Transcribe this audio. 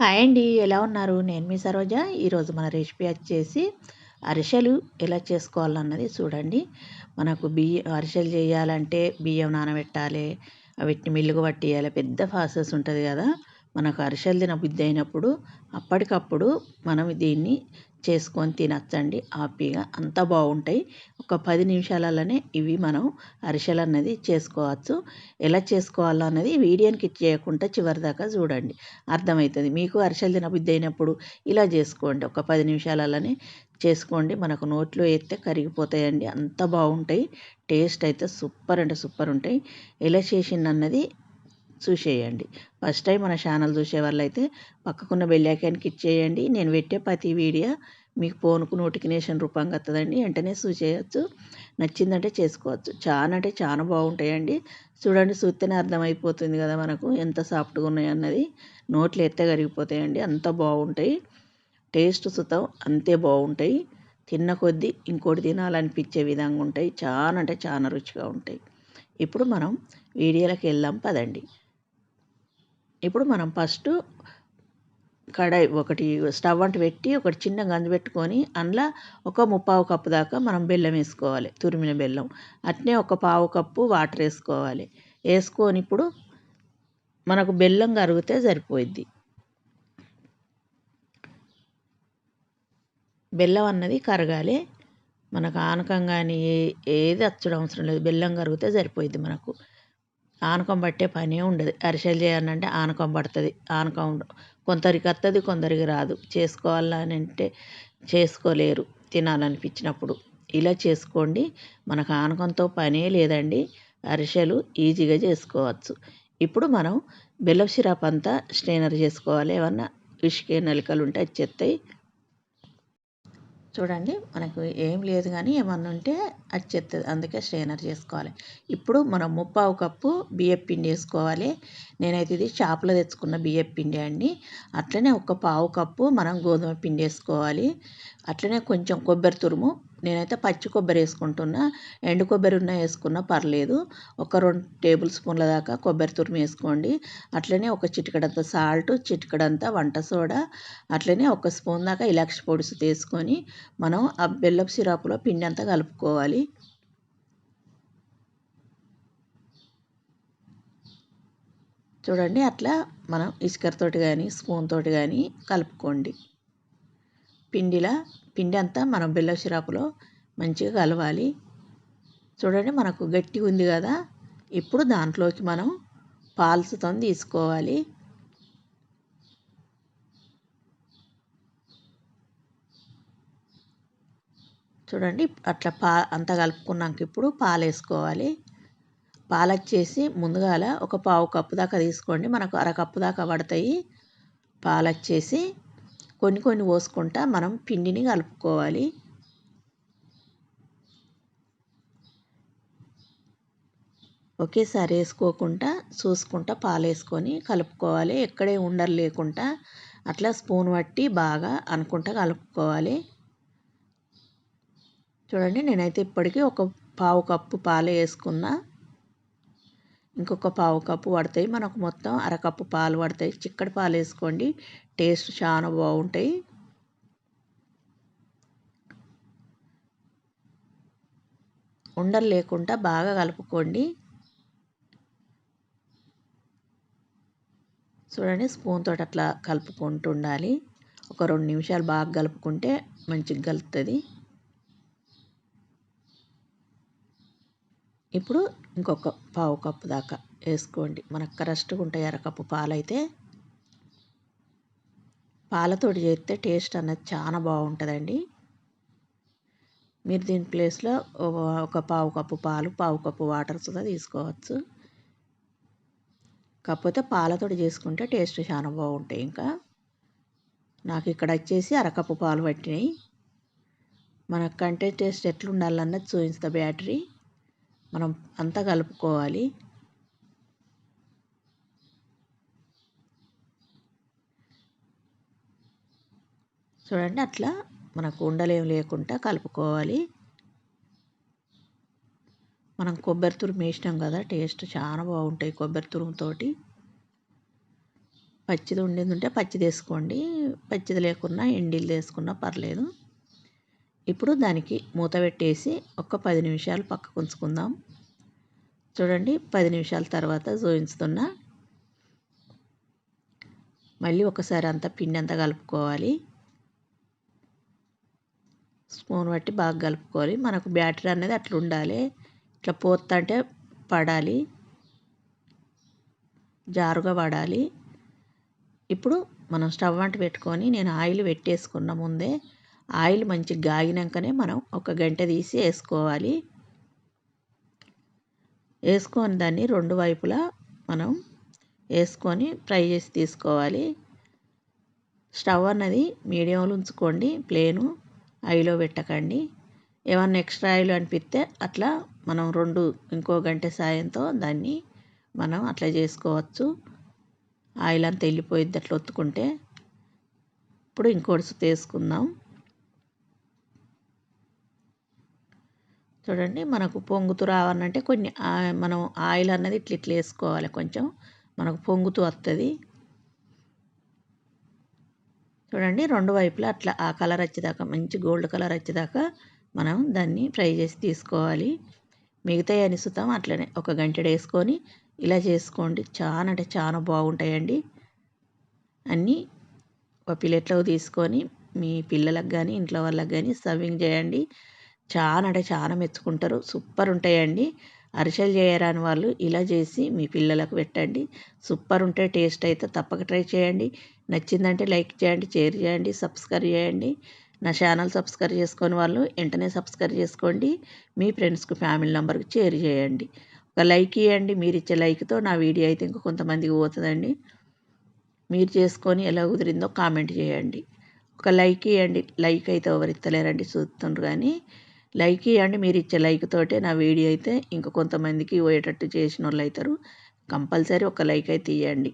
Hi అండి ఎలా ఉన్నారు? నేను మీ సరోజ. ఈరోజు మన రెసిపీ వచ్చేసి అరిసెలు ఎలా చేసుకోవాలన్నది చూడండి. మనకు బియ్యం అరిసెలు చేయాలంటే బియ్యం నానబెట్టాలి వీటిని మిల్లుగు పట్టియాలి పెద్ద ప్రాసెస్ ఉంటుంది కదా. మనకు అరిసెలు తిన బుద్ధి అయినప్పుడు అప్పటికప్పుడు మనం దీన్ని చేసుకొని తినచ్చండి. హ్యాపీగా. అంత బాగుంటాయి. ఒక పది నిమిషాలలోనే ఇవి మనం అరిసెలు అన్నది చేసుకోవచ్చు. ఎలా చేసుకోవాలో అన్నది వీడియోని చేయకుండా చివరి దాకా చూడండి. అర్థమవుతుంది. మీకు అరిసెలు తినబుద్ధి అయినప్పుడు ఇలా చేసుకోండి. ఒక పది నిమిషాలలోనే చేసుకోండి. మనకు నోట్లో వేస్తే కరిగిపోతాయండి. అంత బాగుంటాయి. టేస్ట్ అయితే సూపర్ అంటే సూపర్ ఉంటాయి. ఎలా చేసింది అన్నది చూసేయండి. ఫస్ట్ టైం మన ఛానల్ చూసే వాళ్ళైతే పక్కకున్న బెల్లైకానికి ఇచ్చేయండి నేను పెట్టే ప్రతి వీడియో మీకు ఫోన్కు నోటిఫికేషన్ రూపంగా వస్తుందండి వెంటనే చూసేయచ్చు. నచ్చిందంటే చేసుకోవచ్చు. చాలా అంటే చాలా బాగుంటాయండి. చూడండి చూస్తేనే అర్థమైపోతుంది కదా మనకు ఎంత సాఫ్ట్గా ఉన్నాయి అన్నది. నోట్లు ఎత్తే కరిగిపోతాయండి. అంత బాగుంటాయి. టేస్ట్ సుతం అంతే బాగుంటాయి. తిన్న కొద్దీ ఇంకోటి తినాలనిపించే విధంగా ఉంటాయి. చాలా అంటే చాలా రుచిగా ఉంటాయి. ఇప్పుడు మనం వీడియోలోకి వెళ్దాం. పదండి. ఇప్పుడు మనం ఫస్ట్ కడాయి ఒకటి స్టవ్ అంటు పెట్టి ఒకటి చిన్న గంజు పెట్టుకొని అందులో ఒక ముప్పావు కప్పు దాకా మనం బెల్లం వేసుకోవాలి తురిమిన బెల్లం. అట్నే ఒక పావు కప్పు వాటర్ వేసుకోవాలి. వేసుకొని ఇప్పుడు మనకు బెల్లం కరిగితే సరిపోయిద్ది. బెల్లం అన్నది కరగాలి. మనకు ఆనకం కానీ ఏది అచ్చడం అవసరం లేదు. బెల్లం కరిగితే సరిపోయిద్ది మనకు. ఆనకం పట్టే పనే ఉండదు. అరిసెలు చేయాలంటే ఆనకం పడుతుంది. ఆనకం కొందరికి వస్తుంది కొందరికి రాదు. చేసుకోవాలని అంటే చేసుకోలేరు తినాలనిపించినప్పుడు. ఇలా చేసుకోండి. మనకు ఆనకంతో పనే లేదండి. అరిసెలు ఈజీగా చేసుకోవచ్చు. ఇప్పుడు మనం బెల్లం సిరప్ అంతా స్ట్రైనర్ చేసుకోవాలి. ఏమన్నా ఇసుకే నలికలు ఉంటే చెత్తాయి చూడండి మనకు ఏం లేదు కానీ ఏమన్నా ఉంటే అది చెత్తది. అందుకే స్ట్రైనర్ చేసుకోవాలి. ఇప్పుడు మనం ముప్పావు కప్పు బియ్యం పిండి వేసుకోవాలి. నేనైతే ఇది షాప్లో తెచ్చుకున్న బియ్యం పిండి అండి. అట్లనే ఒక పావు కప్పు మనం గోధుమ పిండి వేసుకోవాలి. అట్లనే కొంచెం కొబ్బరి తురుము నేనైతే పచ్చి కొబ్బరి వేసుకుంటున్నా. ఎండు కొబ్బరి ఉన్న వేసుకున్నా పర్లేదు. ఒక రెండు టేబుల్ స్పూన్ల దాకా కొబ్బరి తురిమి వేసుకోండి. అట్లనే ఒక చిటికడంత సాల్ట్ చిటికడంత వంట సోడా అట్లనే ఒక స్పూన్ దాకా ఇలాక్షి పొడుసు తీసుకొని మనం ఆ బెల్లపు సిరాపులో పిండి అంతా కలుపుకోవాలి. చూడండి అట్లా మనం ఇసుకతోటి కానీ స్పూన్ తోటి కానీ కలుపుకోండి. పిండిలా పిండి అంతా మనం బెల్లం సిరాపులో మంచిగా కలవాలి. చూడండి మనకు గట్టి ఉంది కదా. ఇప్పుడు దాంట్లోకి మనం పాల్సుతో తీసుకోవాలి. చూడండి అట్లా పా అంతా కలుపుకున్నాక ఇప్పుడు పాలు వేసుకోవాలి పాలు వచ్చేసి ముందుగాల ఒక పావు కప్పు దాకా తీసుకోండి. మనకు అరకప్పు దాకా పడతాయి. పాలు వచ్చేసి కొన్ని కొన్ని పోసుకుంటా మనం పిండిని కలుపుకోవాలి. ఒకేసారి వేసుకోకుండా చూసుకుంటా పాలు వేసుకొని కలుపుకోవాలి. ఎక్కడే ఉండలు లేకుండా అట్లా స్పూన్ పట్టి బాగా అనుకుంటా కలుపుకోవాలి. చూడండి నేనైతే ఇప్పటికీ ఒక పావు కప్పు పాలు వేసుకున్నా. ఇంకొక పావు కప్పు పడతాయి. మనకు మొత్తం అరకప్పు పాలు పడతాయి. చిక్కటి పాలు వేసుకోండి. టేస్ట్ చాలా బాగుంటాయి. ఉండలు లేకుండా బాగా కలుపుకోండి. చూడండి స్పూన్ తోటి అట్లా కలుపుకుంటూ ఉండాలి. ఒక రెండు నిమిషాలు బాగా కలుపుకుంటే మంచిగా కలుపుతుంది. ఇప్పుడు ఇంకొక పావు కప్పు దాకా వేసుకోండి. మనకు కరెక్ట్గా ఉంటాయి అరకప్పు పాలైతే. పాలతోటి చేస్తే టేస్ట్ అన్నది చాలా బాగుంటుందండి. మీరు దీని ప్లేస్లో ఒక పావు కప్పు పాలు పావు కప్పు వాటర్ కూడా తీసుకోవచ్చు. కాకపోతే పాలతోటి చేసుకుంటే టేస్ట్ చాలా బాగుంటాయి ఇంకా. నాకు ఇక్కడ వచ్చేసి అరకప్పు పాలు పట్టినాయి. మనకంటే టేస్ట్ ఎట్లుండాలన్నది చూపిస్తా బ్యాటరీ. మనం అంతా కలుపుకోవాలి. చూడండి అట్లా మనకు ఉండలేం లేకుండా కలుపుకోవాలి. మనం కొబ్బరి తురుము వేసినాం కదా టేస్ట్ చాలా బాగుంటాయి కొబ్బరి తురుముతోటి పచ్చిది ఉండింది ఉంటే పచ్చిది వేసుకోండి. పచ్చిది లేకున్నా ఎండిల్ది వేసుకున్నా పర్లేదు. ఇప్పుడు దానికి మూత పెట్టేసి ఒక పది నిమిషాలు పక్కకు ఉంచుకుందాం. చూడండి పది నిమిషాల తర్వాత జోయించుతున్నా మళ్ళీ ఒకసారి అంతా పిండి అంతా కలుపుకోవాలి. స్పూన్ బట్టి బాగా కలుపుకోవాలి. మనకు బ్యాటరీ అనేది అట్లా ఉండాలి. ఇట్లా పోతుంటే పడాలి. జారుగా పడాలి. ఇప్పుడు మనం స్టవ్ అంట పెట్టుకొని నేను ఆయిల్ పెట్టేసుకున్న ముందే ఆయిల్ మంచిగా గాగినాకనే మనం ఒక గంట తీసి వేసుకోవాలి. వేసుకొని దాన్ని రెండు వైపులా మనం వేసుకొని ఫ్రై చేసి తీసుకోవాలి. స్టవ్ అన్నది మీడియంలో ఉంచుకోండి. ప్లేను ఐలో పెట్టకండి. ఏమన్నా ఎక్స్ట్రా ఆయిల్ అనిపిస్తే అట్లా మనం రెండు ఇంకో గంట సాయంతో దాన్ని మనం అట్లా చేసుకోవచ్చు. ఆయిల్ అంతా వెళ్ళిపోయిద్ది అట్లా ఒత్తుకుంటే. ఇప్పుడు ఇంకోటి తీసుకుందాం. చూడండి మనకు పొంగుతూ రావాలంటే కొన్ని మనం ఆయిల్ అన్నది ఇట్లా ఇట్లా వేసుకోవాలి కొంచెం. మనకు పొంగుతూ వస్తుంది చూడండి రెండు వైపులా అట్లా ఆ కలర్ వచ్చేదాకా మంచి గోల్డ్ కలర్ వచ్చేదాకా మనం దాన్ని ఫ్రై చేసి తీసుకోవాలి. మిగతా అనిసుతాం అట్లనే ఒక గంట వేసుకొని ఇలా చేసుకోండి. చాలా అంటే చాలా బాగుంటాయండి. అన్నీ ఒక ప్లేట్లో తీసుకొని మీ పిల్లలకు కానీ ఇంట్లో వాళ్ళకి కానీ సర్వింగ్ చేయండి. చాలా అంటే చాలా మెచ్చుకుంటారు. సూపర్ ఉంటాయండి. అరిసెలు చేయరాని వాళ్ళు ఇలా చేసి మీ పిల్లలకు పెట్టండి. సూపర్ ఉంటే టేస్ట్ అయితే తప్పక ట్రై చేయండి. నచ్చిందంటే లైక్ చేయండి షేర్ చేయండి సబ్స్క్రైబ్ చేయండి. నా ఛానల్ సబ్స్క్రైబ్ చేసుకొని వాళ్ళు వెంటనే సబ్స్క్రైబ్ చేసుకోండి. మీ ఫ్రెండ్స్కి ఫ్యామిలీ నెంబర్కి షేర్ చేయండి. ఒక లైక్ ఇవ్వండి. మీరు ఇచ్చే లైక్తో నా వీడియో అయితే ఇంకా కొంతమందికి పోతుందండి. మీరు చేసుకొని ఎలా కుదిరిందో కామెంట్ చేయండి. ఒక లైక్ ఇవ్వండి. లైక్ అయితే ఎవరు ఇస్తలేరండి చూస్తుండ్రు కానీ లైక్ ఇవ్వండి మీరు ఇచ్చే లైక్ తోటే నా వీడియో అయితే ఇంక కొంతమందికి పోయేటట్టు చేసిన వాళ్ళు అవుతారు కంపల్సరీ ఒక లైక్ అయితే ఇవ్వండి